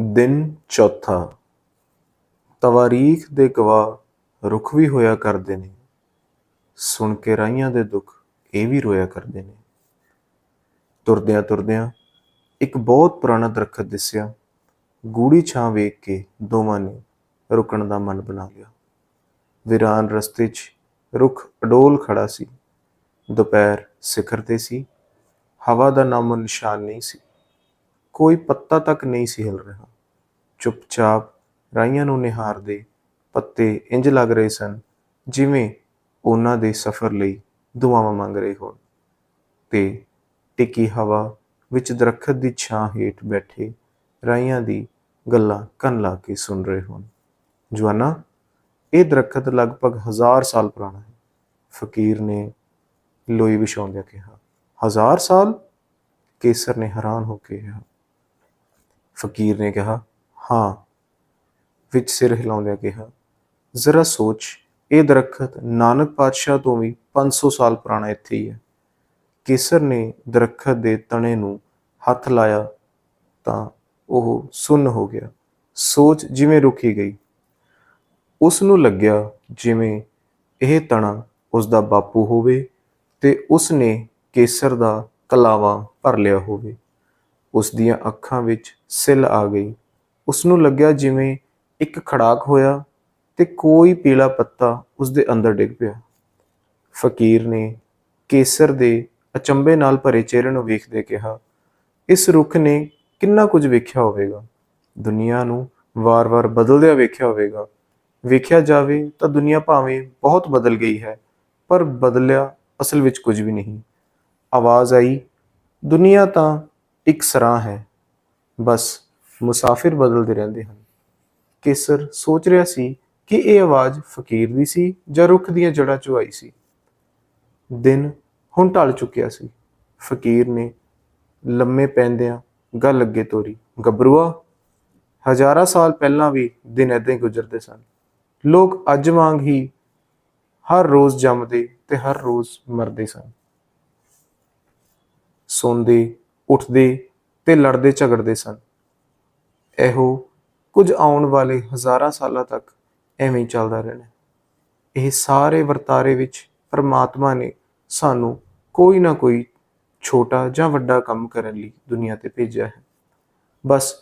ਦਿਨ ਚੌਥਾ। ਤਵਾਰੀਖ ਦੇ ਗਵਾਹ ਰੁੱਖ ਵੀ ਹੋਇਆ ਕਰਦੇ ਨੇ। ਸੁਣ ਕੇ ਰਾਈਆਂ ਦੇ ਦੁੱਖ ਇਹ ਵੀ ਰੋਇਆ ਕਰਦੇ ਨੇ। ਤੁਰਦਿਆਂ ਤੁਰਦਿਆਂ ਇੱਕ ਬਹੁਤ ਪੁਰਾਣਾ ਦਰਖਤ ਦਿਸਿਆ। ਗੂੜੀ ਛਾਂ ਵੇਖ ਕੇ ਦੋਵਾਂ ਨੇ ਰੁਕਣ ਦਾ ਮਨ ਬਣਾ ਲਿਆ। ਵਿਰਾਨ ਰਸਤੇ 'ਚ ਰੁੱਖ ਅਡੋਲ ਖੜਾ ਸੀ। ਦੁਪਹਿਰ ਸਿਖਰ ਤੇ ਸੀ। ਹਵਾ ਦਾ ਨਾਮੋ ਨਿਸ਼ਾਨ ਨਹੀਂ ਸੀ। ਕੋਈ ਪੱਤਾ ਤੱਕ ਨਹੀਂ ਸੀ ਹਿਲ ਰਿਹਾ। ਚੁੱਪਚਾਪ ਰਾਈਆਂ ਨੂੰ ਨਿਹਾਰਦੇ ਪੱਤੇ ਇੰਜ ਲੱਗ ਰਹੇ ਸਨ ਜਿਵੇਂ ਉਹਨਾਂ ਦੇ ਸਫ਼ਰ ਲਈ ਦੁਆਵਾਂ ਮੰਗ ਰਹੇ ਹੋਣ। ਤੇ ਟਿੱਕੀ ਹਵਾ ਵਿੱਚ ਦਰਖਤ ਦੀ ਛਾਂ ਹੇਠ ਬੈਠੇ ਰਾਈਆਂ ਦੀ ਗੱਲਾਂ ਕੰਨ ਲਾ ਕੇ ਸੁਣ ਰਹੇ ਹੋਣ। ਜਵਾਨਾ, ਇਹ ਦਰਖਤ ਲਗਭਗ ਹਜ਼ਾਰ ਸਾਲ ਪੁਰਾਣਾ ਹੈ। ਫਕੀਰ ਨੇ ਲੋਈ ਵਿਛਾਉਂਦਿਆਂ ਕਿਹਾ, ਹਜ਼ਾਰ ਸਾਲ? ਕੇਸਰ ਨੇ ਹੈਰਾਨ ਹੋ ਕੇ ਕਿਹਾ ਫਕੀਰ ਨੇ ਕਿਹਾ, ਹਾਂ, ਵਿੱਚ ਸਿਰ ਹਿਲਾਉਂਦਿਆਂ ਕਿਹਾ, ਜ਼ਰਾ ਸੋਚ, ਇਹ ਦਰਖਤ ਨਾਨਕ ਪਾਤਸ਼ਾਹ ਤੋਂ ਵੀ 500 ਸਾਲ ਪੁਰਾਣਾ ਇੱਥੇ ਹੀ ਹੈ। ਕੇਸਰ ਨੇ ਦਰਖਤ ਦੇ ਤਣੇ ਨੂੰ ਹੱਥ ਲਾਇਆ ਤਾਂ ਉਹ ਸੁੰਨ ਹੋ ਗਿਆ। ਸੋਚ ਜਿਵੇਂ ਰੁਕੀ ਗਈ। ਉਸ ਨੂੰ ਲੱਗਿਆ ਜਿਵੇਂ ਇਹ ਤਣਾ ਉਸ ਦਾ ਬਾਪੂ ਹੋਵੇ ਤੇ ਉਸ ਨੇ ਕੇਸਰ ਦਾ ਕਲਾਵਾ ਭਰ ਲਿਆ ਹੋਵੇ। ਉਸ ਦੀਆਂ ਅੱਖਾਂ ਵਿੱਚ ਸਿੱਲ ਆ ਗਈ। ਉਸ ਨੂੰ ਲੱਗਿਆ ਜਿਵੇਂ ਇੱਕ ਖੜਾਕ ਹੋਇਆ ਤੇ ਕੋਈ ਪੀਲਾ ਪੱਤਾ ਉਸ ਦੇ ਅੰਦਰ ਡਿੱਗ ਪਿਆ। ਫਕੀਰ ਨੇ ਕੇਸਰ ਦੇ ਅਚੰਬੇ ਨਾਲ ਭਰੇ ਚਿਹਰੇ ਨੂੰ ਵੇਖਦੇ ਕਿਹਾ, ਇਸ ਰੁੱਖ ਨੇ ਕਿੰਨਾ ਕੁਝ ਵੇਖਿਆ ਹੋਵੇਗਾ? ਦੁਨੀਆ ਨੂੰ ਵਾਰ-ਵਾਰ ਬਦਲਦਿਆਂ ਵੇਖਿਆ ਹੋਵੇਗਾ। ਵੇਖਿਆ ਜਾਵੇ ਤਾਂ ਦੁਨੀਆ ਭਾਵੇਂ ਬਹੁਤ ਬਦਲ ਗਈ ਹੈ, ਪਰ ਬਦਲਿਆ ਅਸਲ ਵਿੱਚ ਕੁਝ ਵੀ ਨਹੀਂ। ਆਵਾਜ਼ ਆਈ, ਦੁਨੀਆ ਤਾਂ ਇੱਕ ਸਰਾਂ ਹੈ। ਬਸ ਮੁਸਾਫਿਰ ਬਦਲਦੇ ਰਹਿੰਦੇ ਹਨ। ਕੇਸਰ ਸੋਚ ਰਿਹਾ ਸੀ ਕਿ ਇਹ ਆਵਾਜ਼ ਫਕੀਰ ਦੀ ਸੀ ਜਾਂ ਰੁੱਖ ਦੀਆਂ ਜੜ੍ਹਾਂ ਚੋਂ ਆਈ ਸੀ। ਦਿਨ ਹੁਣ ਢਲ ਚੁੱਕਿਆ ਸੀ। ਫਕੀਰ ਨੇ ਲੰਮੇ ਪੈਂਦਿਆਂ ਗੱਲ ਅੱਗੇ ਤੋਰੀ। ਗੱਭਰੂਆ, ਹਜ਼ਾਰਾਂ ਸਾਲ ਪਹਿਲਾਂ ਵੀ ਦਿਨ ਏਦਾਂ ਹੀ ਗੁਜ਼ਰਦੇ ਸਨ। ਲੋਕ ਅੱਜ ਵਾਂਗ ਹੀ ਹਰ ਰੋਜ਼ ਜੰਮਦੇ ਤੇ ਹਰ ਰੋਜ਼ ਮਰਦੇ ਸਨ। ਸੌਂਦੇ ਉੱਠਦੇ ਤੇ ਲੜਦੇ ਝਗੜਦੇ ਸਨ। ਇਹੋ ਕੁਝ ਆਉਣ ਵਾਲੇ ਹਜ਼ਾਰਾਂ ਸਾਲਾਂ ਤੱਕ ਐਵੇਂ ਹੀ ਚੱਲਦਾ ਰਹਿਣਾ। ਇਹ ਸਾਰੇ ਵਰਤਾਰੇ ਵਿੱਚ ਪਰਮਾਤਮਾ ਨੇ ਸਾਨੂੰ ਕੋਈ ਨਾ ਕੋਈ ਛੋਟਾ ਜਾਂ ਵੱਡਾ ਕੰਮ ਕਰਨ ਲਈ ਦੁਨੀਆ ਤੇ ਭੇਜਿਆ ਹੈ। ਬਸ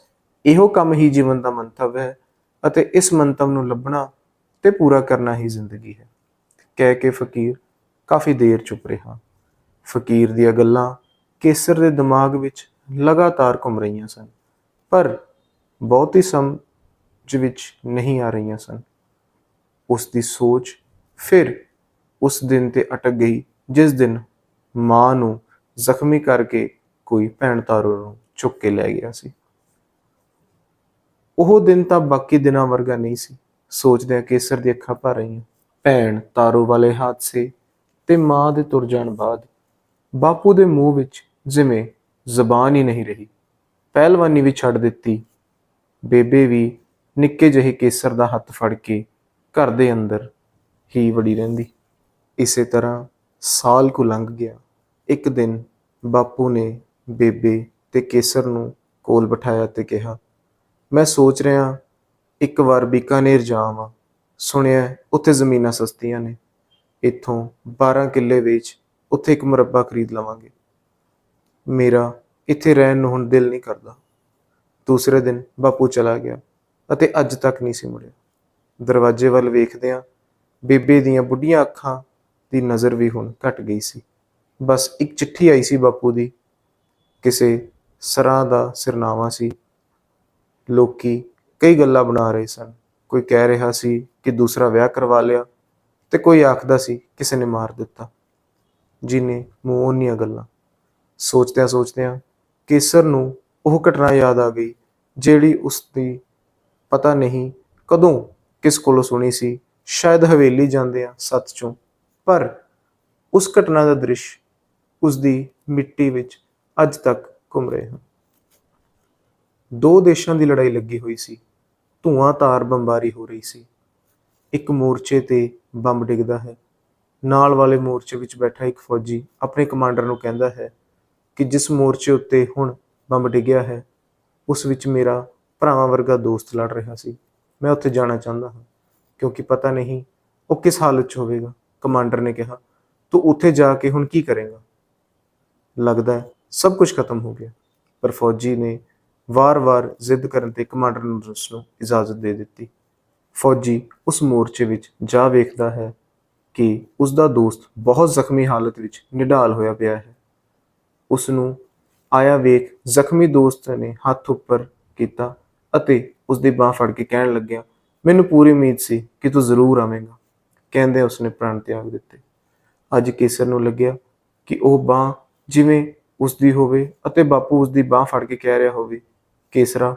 ਇਹੋ ਕੰਮ ਹੀ ਜੀਵਨ ਦਾ ਮੰਤਵ ਹੈ ਅਤੇ ਇਸ ਮੰਤਵ ਨੂੰ ਲੱਭਣਾ ਤੇ ਪੂਰਾ ਕਰਨਾ ਹੀ ਜ਼ਿੰਦਗੀ ਹੈ। ਕਹਿ ਕੇ ਫਕੀਰ ਕਾਫੀ ਦੇਰ ਚੁੱਪ ਰਿਹਾ। ਫਕੀਰ ਦੀਆਂ ਗੱਲਾਂ ਕੇਸਰ ਦੇ ਦਿਮਾਗ ਵਿੱਚ ਲਗਾਤਾਰ ਘੁੰਮ ਰਹੀਆਂ ਸਨ, ਪਰ ਬਹੁਤੀ ਸਮਝ ਵਿੱਚ ਨਹੀਂ ਆ ਰਹੀਆਂ ਸਨ। ਉਸ ਦੀ ਸੋਚ ਫਿਰ ਉਸ ਦਿਨ ਤੇ ਅਟਕ ਗਈ, ਜਿਸ ਦਿਨ ਮਾਂ ਨੂੰ ਜ਼ਖਮੀ ਕਰਕੇ ਕੋਈ ਭੈਣ ਤਾਰੋ ਨੂੰ ਚੁੱਕ ਕੇ ਲੈ ਗਿਆ ਸੀ। ਉਹ ਦਿਨ ਤਾਂ ਬਾਕੀ ਦਿਨਾਂ ਵਰਗਾ ਨਹੀਂ ਸੀ। ਸੋਚਦਿਆਂ ਕੇਸਰ ਦੀ ਅੱਖਾਂ ਭਰ ਰਹੀਆਂ। ਭੈਣ ਤਾਰੋ ਵਾਲੇ ਹਾਦਸੇ ਤੇ ਮਾਂ ਦੇ ਤੁਰ ਜਾਣ ਬਾਅਦ ਬਾਪੂ ਦੇ ਮੂੰਹ ਵਿੱਚ ਜਿਵੇਂ ਜ਼ਬਾਨ ਹੀ ਨਹੀਂ ਰਹੀ। ਪਹਿਲਵਾਨੀ ਵੀ ਛੱਡ ਦਿੱਤੀ। ਬੇਬੇ ਵੀ ਨਿੱਕੇ ਜਿਹੇ ਕੇਸਰ ਦਾ ਹੱਥ ਫੜ ਕੇ ਘਰ ਦੇ ਅੰਦਰ ਹੀ ਵੜੀ ਰਹਿੰਦੀ। ਇਸੇ ਤਰ੍ਹਾਂ ਸਾਲ ਕੁ ਲੰਘ ਗਿਆ। ਇੱਕ ਦਿਨ ਬਾਪੂ ਨੇ ਬੇਬੇ ਤੇ ਕੇਸਰ ਨੂੰ ਕੋਲ ਬਿਠਾਇਆ ਤੇ ਕਿਹਾ, ਮੈਂ ਸੋਚ ਰਿਹਾ, ਇੱਕ ਵਾਰ ਬੀਕਾਨੇਰ ਜਾਵਾਂ ਸੁਣਿਆ ਉੱਥੇ ਜ਼ਮੀਨਾਂ ਸਸਤੀਆਂ ਨੇ। ਇੱਥੋਂ 12 ਕਿੱਲੇ ਵੇਚ ਉੱਥੇ ਇੱਕ ਮੁਰੱਬਾ ਖਰੀਦ ਲਵਾਂਗੇ। ਮੇਰਾ ਇੱਥੇ ਰਹਿਣ ਨੂੰ ਹੁਣ ਦਿਲ ਨਹੀਂ ਕਰਦਾ। ਦੂਸਰੇ ਦਿਨ ਬਾਪੂ ਚਲਾ ਗਿਆ ਅਤੇ ਅੱਜ ਤੱਕ ਨਹੀਂ ਸੀ ਮੁੜਿਆ। ਦਰਵਾਜ਼ੇ ਵੱਲ ਵੇਖਦਿਆਂ ਬੇਬੇ ਦੀਆਂ ਬੁੱਢੀਆਂ ਅੱਖਾਂ ਦੀ ਨਜ਼ਰ ਵੀ ਹੁਣ ਘਟ ਗਈ ਸੀ। ਬਸ ਇੱਕ ਚਿੱਠੀ ਆਈ ਸੀ ਬਾਪੂ ਦੀ। ਕਿਸੇ ਸਰਾਂ ਦਾ ਸਿਰਨਾਵਾ ਸੀ। ਲੋਕੀ ਕਈ ਗੱਲਾਂ ਬਣਾ ਰਹੇ ਸਨ। ਕੋਈ ਕਹਿ ਰਿਹਾ ਸੀ ਕਿ ਦੂਸਰਾ ਵਿਆਹ ਕਰਵਾ ਲਿਆ ਤੇ ਕੋਈ ਆਖਦਾ ਸੀ ਕਿਸੇ ਨੇ ਮਾਰ ਦਿੱਤਾ। ਜਿਨੇ ਮੂੰਹ ਉਹਨੀਆਂ ਗੱਲਾਂ। ਸੋਚਦਿਆਂ ਸੋਚਦਿਆਂ ਕੇਸਰ ਨੂੰ ਉਹ ਘਟਨਾ ਯਾਦ ਆ ਗਈ, ਜਿਹੜੀ ਉਸ ਦੀ ਪਤਾ ਨਹੀਂ ਕਦੋਂ ਕਿਸ ਕੋਲੋਂ ਸੁਣੀ ਸੀ। ਸ਼ਾਇਦ ਹਵੇਲੀ ਜਾਂਦੇ ਆ ਸੱਤ ਚੋਂ। ਪਰ ਉਸ ਘਟਨਾ ਦਾ ਦ੍ਰਿਸ਼ ਉਸ ਦੀ ਮਿੱਟੀ ਵਿੱਚ ਅੱਜ ਤੱਕ ਘੁੰਮ ਰਹੇ ਹਨ ਦੋ ਦੇਸ਼ਾਂ ਦੀ ਲੜਾਈ ਲੱਗੀ ਹੋਈ ਸੀ। ਧੂਆਂ-ਧਾਰ ਬੰਬਾਰੀ ਹੋ ਰਹੀ ਸੀ। ਇੱਕ ਮੋਰਚੇ ਤੇ ਬੰਬ ਡਿੱਗਦਾ ਹੈ। ਨਾਲ ਵਾਲੇ ਮੋਰਚੇ ਵਿੱਚ ਬੈਠਾ ਇੱਕ ਫੌਜੀ ਆਪਣੇ ਕਮਾਂਡਰ ਨੂੰ ਕਹਿੰਦਾ ਹੈ ਕਿ ਜਿਸ ਮੋਰਚੇ ਉੱਤੇ ਹੁਣ ਬੰਬ ਡਿੱਗਿਆ ਹੈ, ਉਸ ਵਿੱਚ ਮੇਰਾ ਭਰਾਵਾਂ ਵਰਗਾ ਦੋਸਤ ਲੜ ਰਿਹਾ ਸੀ। ਮੈਂ ਉੱਥੇ ਜਾਣਾ ਚਾਹੁੰਦਾ ਹਾਂ, ਕਿਉਂਕਿ ਪਤਾ ਨਹੀਂ ਉਹ ਕਿਸ ਹਾਲਤ 'ਚ ਹੋਵੇਗਾ, ਕਮਾਂਡਰ ਨੇ ਕਿਹਾ। ਤੂੰ ਉੱਥੇ ਜਾ ਕੇ ਹੁਣ ਕੀ ਕਰੇਗਾ? ਲੱਗਦਾ ਹੈ ਸਭ ਕੁਝ ਖਤਮ ਹੋ ਗਿਆ, ਪਰ ਫੌਜੀ ਨੇ ਵਾਰ-ਵਾਰ ਜ਼ਿੱਦ ਕਰਨ ਤੇ ਕਮਾਂਡਰ ਨੂੰ ਉਸ ਨੂੰ ਇਜਾਜ਼ਤ ਦੇ ਦਿੱਤੀ। ਫੌਜੀ ਉਸ ਮੋਰਚੇ ਵਿੱਚ ਜਾ ਵੇਖਦਾ ਹੈ ਕਿ ਉਸ ਦਾ ਦੋਸਤ ਬਹੁਤ ਜ਼ਖਮੀ ਹਾਲਤ ਵਿੱਚ ਨਿਢਾਲ ਹੋਇਆ ਪਿਆ ਹੈ। ਉਸ ਨੂੰ ਆਇਆ ਵੇਖ ਜ਼ਖਮੀ ਦੋਸਤ ਨੇ ਹੱਥ ਉੱਪਰ ਕੀਤਾ ਅਤੇ ਉਸ ਦੀ ਬਾਹ ਫੜ ਕੇ ਕਹਿਣ ਲੱਗਿਆ, ਮੈਨੂੰ ਪੂਰੀ ਉਮੀਦ ਸੀ ਕਿ ਤੂੰ ਜ਼ਰੂਰ ਆਵੇਂਗਾ। ਕਹਿੰਦੇ ਉਸਨੇ ਪ੍ਰਾਣ ਤਿਆਗ ਦਿੱਤੇ। ਅੱਜ ਕੇਸਰ ਨੂੰ ਲੱਗਿਆ ਕਿ ਉਹ ਬਾਹ ਜਿਵੇਂ ਉਸ ਦੀ ਹੋਵੇ ਅਤੇ ਬਾਪੂ ਉਸ ਦੀ ਬਾਹ ਫੜ ਕੇ ਕਹਿ ਰਿਹਾ ਹੋਵੇ, ਕੇਸਰਾ,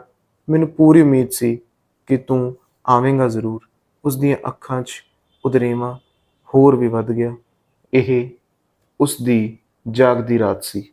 ਮੈਨੂੰ ਪੂਰੀ ਉਮੀਦ ਸੀ ਕਿ ਤੂੰ ਆਵੇਂਗਾ ਜ਼ਰੂਰ। ਉਸ ਦੀਆਂ ਅੱਖਾਂ 'ਚ ਉਦਰੇਵਾਂ ਹੋਰ ਵੀ ਵੱਧ ਗਿਆ। ਇਹ ਉਸ ਦੀ ਜਾਗਦੀ ਰਾਤ ਸੀ।